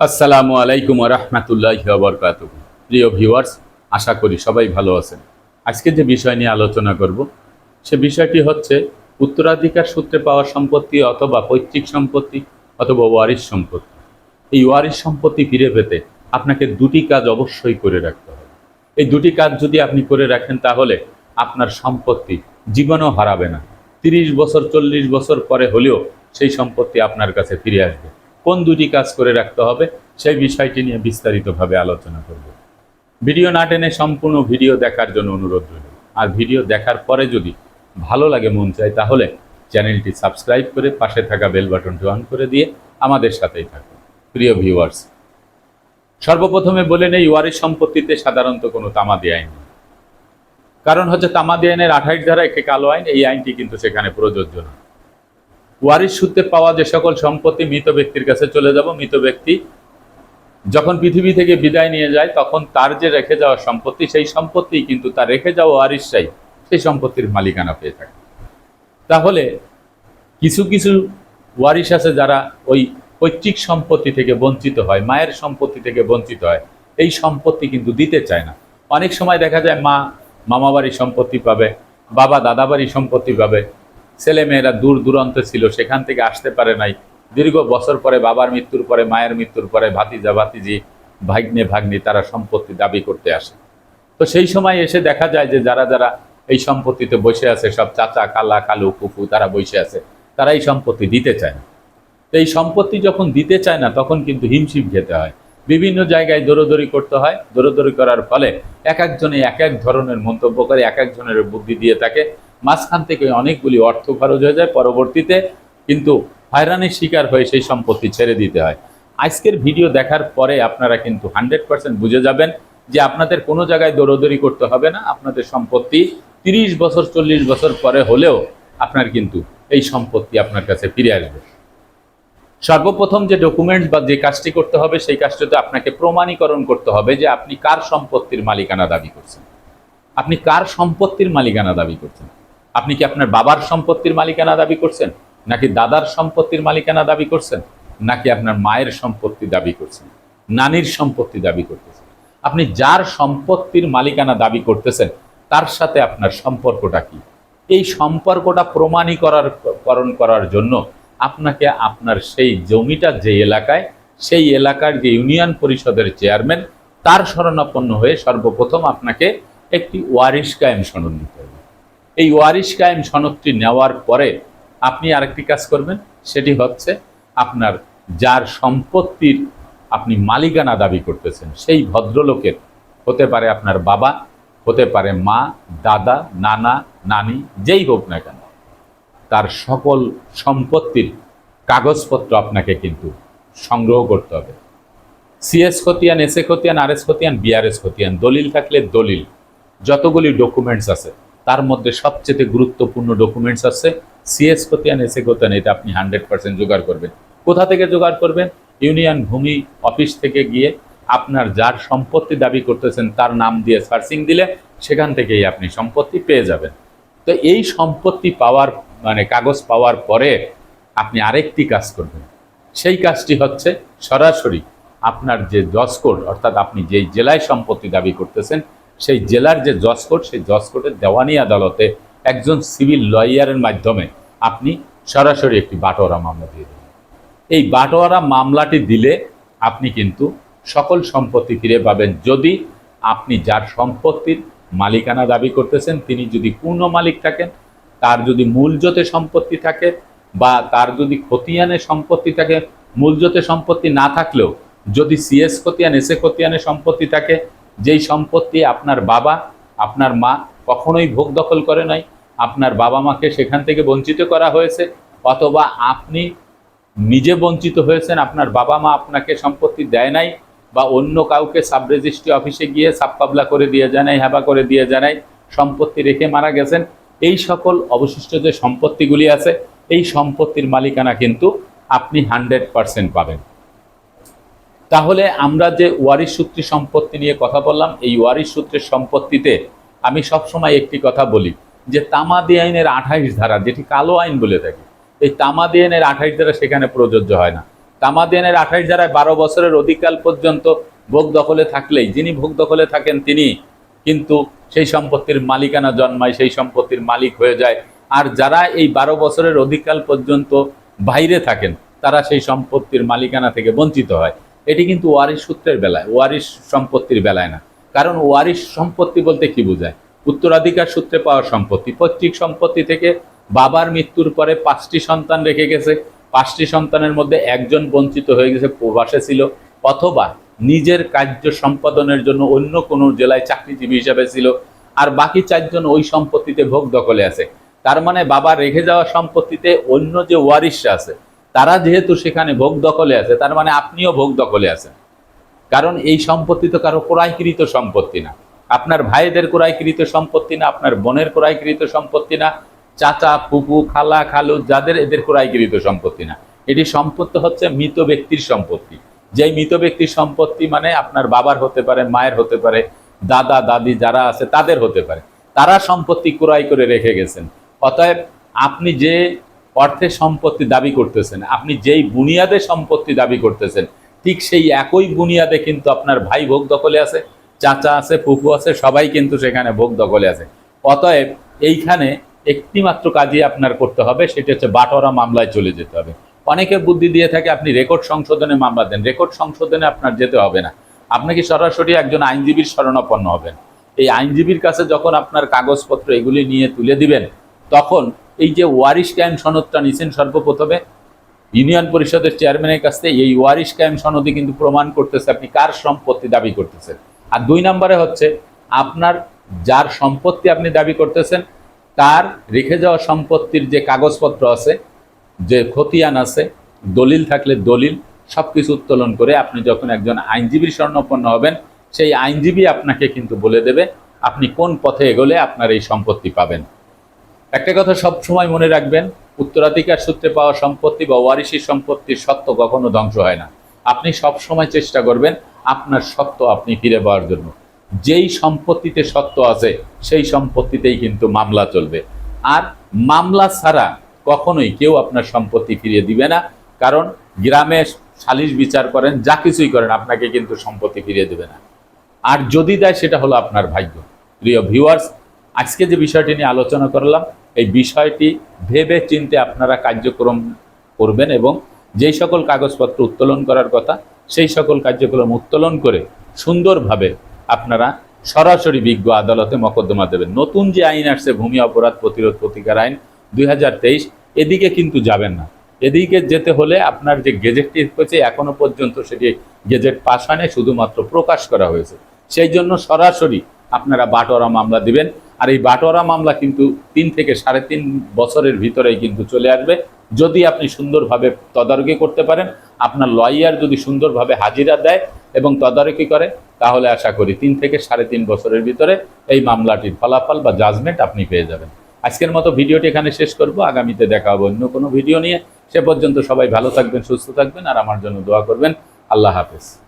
আসসালামু আলাইকুম রহমতুল্লাহ বরকাত প্রিয় ভিউয়ার্স, আশা করি সবাই ভালো আছেন। আজকে যে বিষয় নিয়ে আলোচনা করব, সে বিষয়টি হচ্ছে উত্তরাধিকার সূত্রে পাওয়া সম্পত্তি অথবা পৈতৃক সম্পত্তি অথবা ওয়ারিশ সম্পত্তি। এই ওয়ারিশ সম্পত্তি ফিরে পেতে আপনাকে দুটি কাজ অবশ্যই করে রাখতে হবে। এই দুটি কাজ যদি আপনি করে রাখেন, তাহলে আপনার সম্পত্তি জীবনও হারাবে না। তিরিশ বছর, চল্লিশ বছর পরে হলেও সেই সম্পত্তি আপনার কাছে ফিরে আসবে। কোন দুটি কাজ করে রাখতে হবে, সেই বিষয়টি নিয়ে বিস্তারিতভাবে আলোচনা করব। ভিডিও না টেনে সম্পূর্ণ ভিডিও দেখার জন্য অনুরোধ রইল। আর ভিডিও দেখার পরে যদি ভালো লাগে, মন চায়, তাহলে চ্যানেলটি সাবস্ক্রাইব করে পাশে থাকা বেল বাটনটি অন করে দিয়ে আমাদের সাথেই থাকুন। প্রিয় ভিউয়ার্স, সর্বপ্রথমে বলে নেই, ওয়ারিশ সম্পত্তিতে সাধারণত কোনো তামাদি আইন কারণ হচ্ছে তামাদি আইনের আঠাইশ ধারা একটি কালো আইন, এই আইনটি কিন্তু সেখানে প্রযোজ্য না। ওয়ারিশ সূত্রে পাওয়া যে সকল সম্পত্তি মৃত ব্যক্তির কাছে চলে যাব, মৃত ব্যক্তি যখন পৃথিবী থেকে বিদায় নিয়ে যায়, তখন তার যে রেখে যাওয়া সম্পত্তি, সেই সম্পত্তি কিন্তু তার রেখে যাওয়া ওয়ারিশরাই সেই সম্পত্তির মালিকানা পেয়ে থাকে। তাহলে কিছু কিছু ওয়ারিশ আছে যারা ওই পৈতৃক সম্পত্তি থেকে বঞ্চিত হয়, মায়ের সম্পত্তি থেকে বঞ্চিত হয়, এই সম্পত্তি কিন্তু দিতে চায় না। অনেক সময় দেখা যায় মা মামাবাড়ি সম্পত্তি পাবে, বাবা দাদাবাড়ি সম্পত্তি পাবে ছেলে মেয়েরা দূর দূরান্ত ছিল, সেখান থেকে আসতে পারে নাই। দীর্ঘ বছর পরে বাবার মৃত্যুর পরে, মায়ের মৃত্যুর পরে ভাতিজা, ভাতিজি, ভাগ্নে, ভাগ্নি তারা সম্পত্তি দাবি করতে আসে। তো সেই সময় এসে দেখা যায় যে যারা যারা এই সম্পত্তিতে বসে আছে, সব চাচা, কালা, কালু কুকু তারা বসে আছে, তারা এই সম্পত্তি দিতে চায় না। তো এই সম্পত্তি যখন দিতে চায় না, তখন কিন্তু হিমশিম খেতে হয়। বিভিন্ন জায়গায় দৌড়দৌড়ি করতে হয়। দৌড়দৌড়ি করার ফলে এক একজনে এক এক ধরনের মন্তব্য করে, এক একজনের বুদ্ধি দিয়ে থাকে মাঝখান থেকে অনেকগুলি অর্থ খরচ হয়ে যায়, পরবর্তীতে কিন্তু হয়রানির শিকার হয়ে সেই সম্পত্তি ছেড়ে দিতে হয়। আজকের ভিডিও দেখার পরে আপনারা কিন্তু হান্ড্রেড পার্সেন্ট বুঝে যাবেন যে আপনাদের কোনো জায়গায় দৌড়দৌড়ি করতে হবে না, আপনাদের সম্পত্তি তিরিশ বছর, চল্লিশ বছর পরে হলেও আপনার কিন্তু এই সম্পত্তি আপনার কাছে ফিরে আসবে। সর্বপ্রথম যে ডকুমেন্টস বা যে কাজটি করতে হবে, সেই কাজটিতে আপনাকে প্রমাণীকরণ করতে হবে যে আপনি কার সম্পত্তির মালিকানা দাবি করছেন। আপনি কার সম্পত্তির মালিকানা দাবি করছেন? আপনি কি আপনার বাবার সম্পত্তির মালিকানা দাবি করছেন? নাকি দাদার সম্পত্তির মালিকানা দাবি করছেন? নাকি আপনার মায়ের সম্পত্তি দাবি করছেন? নানির সম্পত্তি দাবি করতেছেন। আপনি যার সম্পত্তির মালিকানা দাবি করতেছেন, তার সাথে আপনার সম্পর্কটা কি? এই সম্পর্কটা প্রমাণীকরার করণ করার জন্য আপনাকে আপনার সেই জমিটা যে এলাকায়, সেই এলাকার যে ইউনিয়ন পরিষদের চেয়ারম্যান, তার শরণাপন্ন হয়ে সর্বপ্রথম আপনাকে একটি ওয়ারিশ কায়েম নিতে হবে। এই ওয়ারিশ কায়েম সনদটি নেওয়ার পরে আপনি আরেকটি কাজ করবেন, সেটি হচ্ছে আপনার যার সম্পত্তির আপনি মালিকানা দাবি করতেছেন, সেই ভদ্রলোকের, হতে পারে আপনার বাবা, হতে পারে মা, দাদা, নানা, নানি, যেই হোক না কেন, তার সকল সম্পত্তির কাগজপত্র আপনাকে কিন্তু সংগ্রহ করতে হবে। সিএস খতিয়ান এসএ খতিয়ান, আর এস খতিয়ান বিআরএস খতিয়ান, দলিল থাকলে দলিল, যতগুলি ডকুমেন্টস আছে তার মধ্যে সবচেয়ে গুরুত্বপূর্ণ ডকুমেন্টস আছে। সিএস খতিয়ান এসএ খতিয়ান এটা আপনি হান্ড্রেড পার্সেন্ট জোগাড় করবেন। কোথা থেকে জোগাড় করবেন? ইউনিয়ন ভূমি অফিস থেকে গিয়ে আপনার যার সম্পত্তি দাবি করতেছেন, তার নাম দিয়ে সার্চিং দিলে সেখান থেকেই আপনি সম্পত্তি পেয়ে যাবেন। তো এই সম্পত্তি পাওয়ার মানে কাগজ পাওয়ার পরে আপনি আরেকটি কাজ করবেন। সেই কাজটি হচ্ছে সরাসরি আপনার যে জজ কোর্ট অর্থাৎ আপনি যেই জেলায় সম্পত্তি দাবি করতেছেন সেই জেলার যে জজ কোর্ট সেই জজ কোর্টের দেওয়ানি আদালতে একজন সিভিল লয়ারের মাধ্যমে আপনি সরাসরি একটি বাটোয়ারা মামলা দিয়ে দেবেন এই বাটোয়ারা মামলাটি দিলে আপনি কিন্তু সকল সম্পত্তি ফিরে পাবেন। যদি আপনি যার সম্পত্তির মালিকানা দাবি করতেছেন, তিনি যদি পূর্ণ মালিক থাকেন, তার যদি মূলজতে সম্পত্তি থাকে বা তার যদি খতিয়ানে সম্পত্তি থাকে মূলজতে সম্পত্তি না থাকলেও যদি সিএস খতিয়ান, এসে খতিয়ানে সম্পত্তি থাকে যেই সম্পত্তি আপনার বাবা, আপনার মা কখনোই ভোগ দখল করে নাই, আপনার বাবা মাকে সেখান থেকে বঞ্চিত করা হয়েছে, অথবা আপনি নিজে বঞ্চিত হয়েছেন, আপনার বাবা মা আপনাকে সম্পত্তি দেয় নাই, বা অন্য কাউকে সাব রেজিস্ট্রি অফিসে গিয়ে সাবকাবলা করে দিয়ে জানাই হেবা করে দিয়ে জানাই সম্পত্তি রেখে মারা গেছেন, এই সকল অবশিষ্ট যে সম্পত্তিগুলি আছে, এই সম্পত্তির মালিকানা কিন্তু আপনি হান্ড্রেড পারসেন্ট পাবেন। তাহলে আমরা যে ওয়ারিশ সূত্রে সম্পত্তি নিয়ে কথা বললাম, এই ওয়ারিশ সূত্রের সম্পত্তিতে আমি সবসময় একটি কথা বলি যে তামাদি আইনের আঠাইশ ধারা, যেটি কালো আইন বলে থাকি, এই তামাদি আইনের আঠাইশ ধারা সেখানে প্রযোজ্য হয় না। তামাদি আইনের আঠাইশ ধারায় বারো বছরের অধিকাল পর্যন্ত ভোগ দখলে থাকলেই, যিনি ভোগ দখলে থাকেন তিনি কিন্তু সেই সম্পত্তির মালিকানা জন্মায়, সেই সম্পত্তির মালিক হয়ে যায়। আর যারা এই বারো বছরের অধিকাল পর্যন্ত বাইরে থাকেন, তারা সেই সম্পত্তির মালিকানা থেকে বঞ্চিত হয়। এটি কিন্তু ওয়ারিশ সূত্রের বেলায়, ওয়ারিশ সম্পত্তির বেলায় না। কারণ ওয়ারিশ সম্পত্তি বলতে কি বোঝায়? উত্তরাধিকার সূত্রে পাওয়া সম্পত্তি, পৈতৃক সম্পত্তি থেকে বাবার মৃত্যুর পরে পাঁচটি সন্তান রেখে গেছে। পাঁচটি সন্তানের মধ্যে একজন বঞ্চিত হয়ে গেছে, প্রবাসে ছিল, অথবা নিজের কার্য সম্পাদনের জন্য অন্য কোনো জেলায় চাকরিজীবী হিসাবে ছিল, আর বাকি চারজন ওই সম্পত্তিতে ভোগ দখলে আছে। তার মানে বাবা রেখে যাওয়া সম্পত্তিতে অন্য যে ওয়ারিশরা আছে তারা যেহেতু সেখানে ভোগ দখলে আছে, তার মানে আপনিও ভোগ দখলে আছেন। কারণ এই সম্পত্তি তো কারও ক্রয়কৃত সম্পত্তি না। আপনার ভাইদের ক্রয়কৃত সম্পত্তি না, আপনার বোনের ক্রয়কৃত সম্পত্তি না, চাচা, ফুপু, খালা, খালু, যাদের এদের ক্রয়কৃত সম্পত্তি না। এটি সম্পত্তি হচ্ছে মৃত ব্যক্তির সম্পত্তি। যেই মৃত ব্যক্তির সম্পত্তি মানে আপনার বাবার হতে পারে, মায়ের হতে পারে, দাদা, দাদি যারা আছে তাদের হতে পারে। তারা সম্পত্তি ক্রয় করে রেখে গেছেন। অতএব আপনি যে অর্থে সম্পত্তি দাবি করতেছেন। আপনি যেই বুনিয়াদে সম্পত্তি দাবি করতেছেন, ঠিক সেই একই বুনিয়াদে কিন্তু আপনার ভাই ভোগ দখলে আছে, চাচা আছে, ফুফু আছে, সবাই কিন্তু সেখানে ভোগ দখলে আছে। অতএব এইখানে একটি মাত্র কাজই আপনার করতে হবে, সেটা হচ্ছে বাটোয়ারা মামলায় চলে যেতে হবে। অনেকে বুদ্ধি দিয়ে থাকে, আপনি রেকর্ড সংশোধনে মামলা দেন। রেকর্ড সংশোধনে আপনার যেতে হবে না। আপনাকে সরাসরি একজন আইনজীবীর শরণাপন্ন হবেন? এই আইনজীবীর কাছে যখন আপনার কাগজপত্র এগুলি নিয়ে তুলে দিবেন, তখন এই যে ওয়ারিশ ক্যাম সনদটা নিছেন সর্বপ্রথমে, ইউনিয়ন পরিষদের চেয়ারম্যানের কাছ থেকে এই ওয়ারিশ ক্যাম সনদে কিন্তু প্রমাণ করতেছে আপনি কার সম্পত্তি দাবি করতেছেন। আর দুই নম্বরে হচ্ছে, আপনার যার সম্পত্তি আপনি দাবি করতেছেন, তার রেখে যাওয়া সম্পত্তির যে কাগজপত্র আছে, যে খতিয়ান আছে, দলিল থাকলে দলিল সব কিছু উত্তোলন করে আপনি যখন একজন আইনজীবীর স্বর্ণপন্ন হবেন, সেই আইনজীবী আপনাকে কিন্তু বলে দেবে, আপনি কোন পথে এগোলে আপনার এই সম্পত্তি পাবেন। একটা কথা সব সময় মনে রাখবেন, উত্তরাধিকার সূত্রে পাওয়া সম্পত্তি বা ওয়ারিশি সম্পত্তির সত্য কখনো ধ্বংস হয় না। আপনি সব সময় চেষ্টা করবেন আপনার সত্য আপনি ফিরে পাওয়ার জন্য। যেই সম্পত্তিতে সত্য আছে, সেই সম্পত্তিতেই কিন্তু মামলা চলবে। আর মামলা ছাড়া কখনোই কেউ আপনার সম্পত্তি ফিরিয়ে দিবে না। কারণ গ্রামে সালিশ বিচার করেন, যা কিছুই করেন, আপনাকে কিন্তু সম্পত্তি ফিরিয়ে দেবে না। আর যদি দেয়, সেটা হলো আপনার ভাগ্য। প্রিয় ভিউয়ার্স আজকে যে বিষয়টি নিয়ে আলোচনা করলাম, এই বিষয়টি ভেবে চিনতে আপনারা কার্যক্রম করবেন এবং যেই সকল কাগজপত্র উত্তোলন করার কথা, সেই সকল কার্যক্রম উত্তোলন করে সুন্দরভাবে আপনারা সরাসরি বিজ্ঞ আদালতে মকদ্দমা দেবেন। নতুন যে আইন আসছে, ভূমি অপরাধ প্রতিরোধ প্রতিকার আইন দুই হাজার তেইশ, এদিকে কিন্তু যাবেন না। এদিকে যেতে হলে আপনার যে গেজেটটি হয়েছে এখনও পর্যন্ত সেটি গেজেট পাস হয় শুধুমাত্র প্রকাশ করা হয়েছে। সেই জন্য সরাসরি আপনারা বাটোয়ারা মামলা দিবেন। আর এই বাটোয়ারা মামলা কিন্তু তিন থেকে সাড়ে তিন বছরের ভিতরেই কিন্তু চলে আসবে। যদি আপনি সুন্দরভাবে তদারকি করতে পারেন, আপনার লয়ার যদি সুন্দরভাবে হাজিরা দেয় এবং তদারকি করে, তাহলে আশা করি তিন থেকে সাড়ে তিন বছরের ভিতরে এই মামলাটির ফলাফল বা জাজমেন্ট আপনি পেয়ে যাবেন। আজকের মতো ভিডিওটি এখানে শেষ করব। আগামীতে দেখা হবে অন্য কোনো ভিডিও নিয়ে। সে পর্যন্ত সবাই ভালো থাকবেন, সুস্থ থাকবেন, আর আমার জন্য দোয়া করবেন। আল্লাহ হাফেজ।